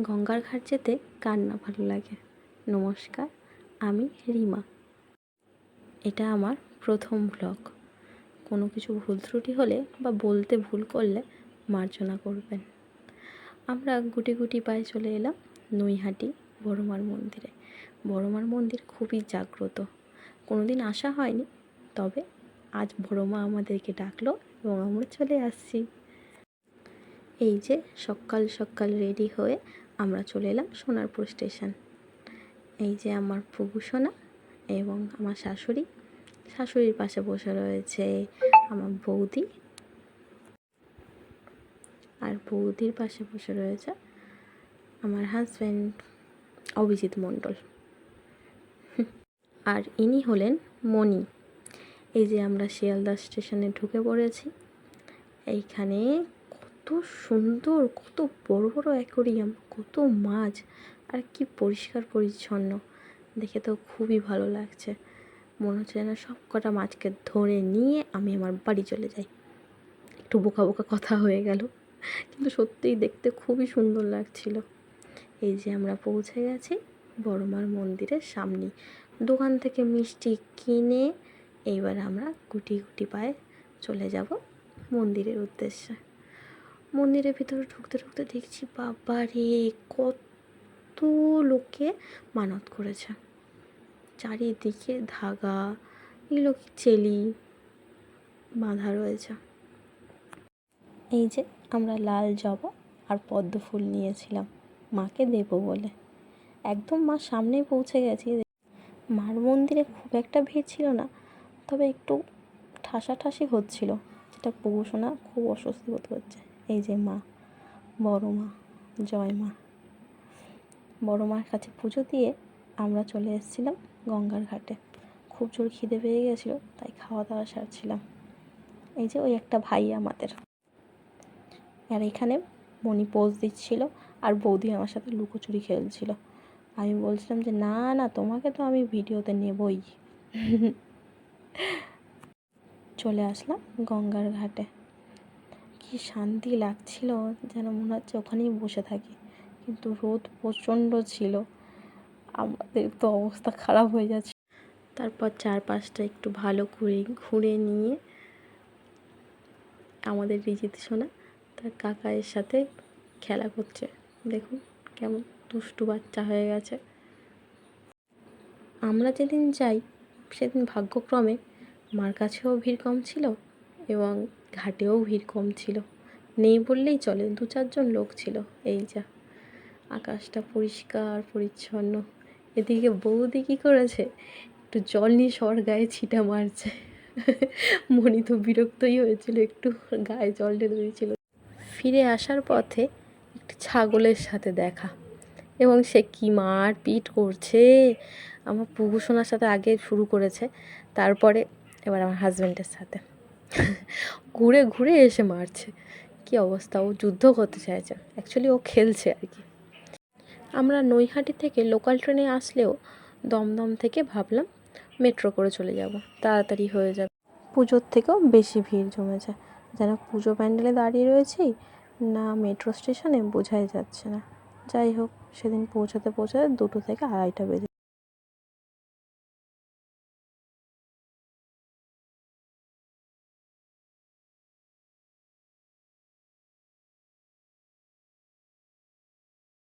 গঙ্গার ঘাট যেতে কার না ভালো লাগে। নমস্কার, আমি রিমা। এটা আমার প্রথম ব্লগ কোনো কিছু ভুল ত্রুটি হলে বা বলতে ভুল করলে মার্জনা করবেন। আমরা গুটি গুটি পায়ে চলে এলাম নৈহাটি বড়মার মন্দিরে। বড়মার মন্দির খুবই জাগ্রত। কোনো দিন আসা হয়নি, তবে আজ বড়মা আমাদেরকে ডাকলো এবং আমরা চলে আসছি। এই যে সকাল সকাল রেডি হয়ে আমরা চলে এলাম সোনারপুর স্টেশন। এই যে আমার প্রভু সোনা এবং আমার শাশুড়ি। শাশুড়ির পাশে বসে রয়েছে আমার বৌদি। আর বৌদির পাশে বসে রয়েছে আমার হাজব্যান্ড অভিজিৎ মণ্ডল। আর ইনি হলেন মণি। এই যে আমরা শিয়ালদা স্টেশনে ঢুকে পড়েছি। এইখানে কত সুন্দর, কত বড় বড় অ্যাকোরিয়াম, কত মাছ, আর কি পরিষ্কার পরিচ্ছন্ন। দেখে তো খুবই ভালো লাগছে। মনে হচ্ছে যেন সব কটা মাছকে ধরে নিয়ে আমি আমার বাড়ি চলে যাই। একটু বোকা বোকা কথা হয়ে গেল, কিন্তু সত্যিই দেখতে খুবই সুন্দর লাগছিল। এই যে আমরা পৌঁছে গেছি বড়মার মন্দিরের সামনে। দোকান থেকে মিষ্টি কিনে এইবার আমরা গুটি গুটি পায়ে চলে যাব মন্দিরের উদ্দেশ্যে। মন্দিরের ভিতরে ঢুকতে ঢুকতে দেখছি, বাবা রে, কত লোকে মানত করেছে। চারিদিকে ধাগা, এগুলো চেলি বাঁধা রয়েছে। এই যে আমরা লাল জবা আর পদ্ম ফুল নিয়েছিলাম, মাকে দেব বলে। একদম মা সামনেই পৌঁছে গেছি। মার মন্দিরে খুব একটা ভিড় ছিল না, তবে একটু ঠাসাঠাসি হচ্ছিল, যেটা পৌঁছানো খুব অস্বস্তি বোধ করছে। এই যে মা, বড় মা, জয় মা। বড় মার কাছে পুজো দিয়ে আমরা চলে এসেছিলাম গঙ্গার ঘাটে। খুব জোর খিদে পেয়ে গেছিল, তাই খাওয়া দাওয়া সারছিলাম। এই যে ওই একটা ভাই আমাদের। আর এখানে মণি পোজ দিচ্ছিল আর বৌদি আমার সাথে লুকোচুরি খেলছিল। আমি বলছিলাম যে, না না, তোমাকে তো আমি ভিডিওতে নেবই। চলে আসলাম গঙ্গার ঘাটে। কি শান্তি লাগছিল যেন মনে হচ্ছে ওখানেই বসে থাকি। কিন্তু রোদ প্রচণ্ড ছিল। আমাদের তো অবস্থা খারাপ হয়ে যাচ্ছে। তারপর চারপাশটা একটু ভালো করে ঘুরে নিয়ে আমাদের রিজিত সোনা তার কাকায়ের সাথে খেলা করছে। দেখুন কেমন দুষ্টু বাচ্চা হয়ে গেছে। আমরা যেদিন যাই, সেদিন ভাগ্যক্রমে মার কাছেও ভিড় কম ছিল এবং ঘাটেও ভিড় কম ছিল। নেই বললেই চলে, দু চারজন লোক ছিল। এই যা, আকাশটা পরিষ্কার, পরিচ্ছন্ন। এদিকে বৌদি কী করেছে? একটু জল নিয়ে সবার গায়ে ছিটা মারছে। মনি তো বিরক্তই হয়েছিল, একটু গায়ে জল ঢেলে দিয়েছিল। ফিরে আসার পথে একটি ছাগলের সাথে দেখা। এবং সে কী মার পিট করছে? আমার পুকুসোনার সাথে আগে শুরু করেছে, তারপরে এবার আমার হাজব্যান্ডের সাথে। ঘুরে ঘুরে এসে মারছে। কী অবস্থা? ও যুদ্ধ করতে চাইছে। অ্যাকচুয়ালি ও খেলছে আর কি। আমরা নৈহাটি থেকে লোকাল ট্রেনে আসলেও দমদম থেকে ভাবলাম মেট্রো করে চলে যাব। তাড়াতাড়ি হয়ে যাবে। পুজোর থেকেও বেশি ভিড় জমেছে। যেন পুজো প্যান্ডেলে দাঁড়িয়ে রয়েছি, না মেট্রো স্টেশনে বোঝাই যাচ্ছে না। যাই হোক, সেদিন পৌঁছাতে পৌঁছাতে দুটো থেকে আড়াইটা বেজে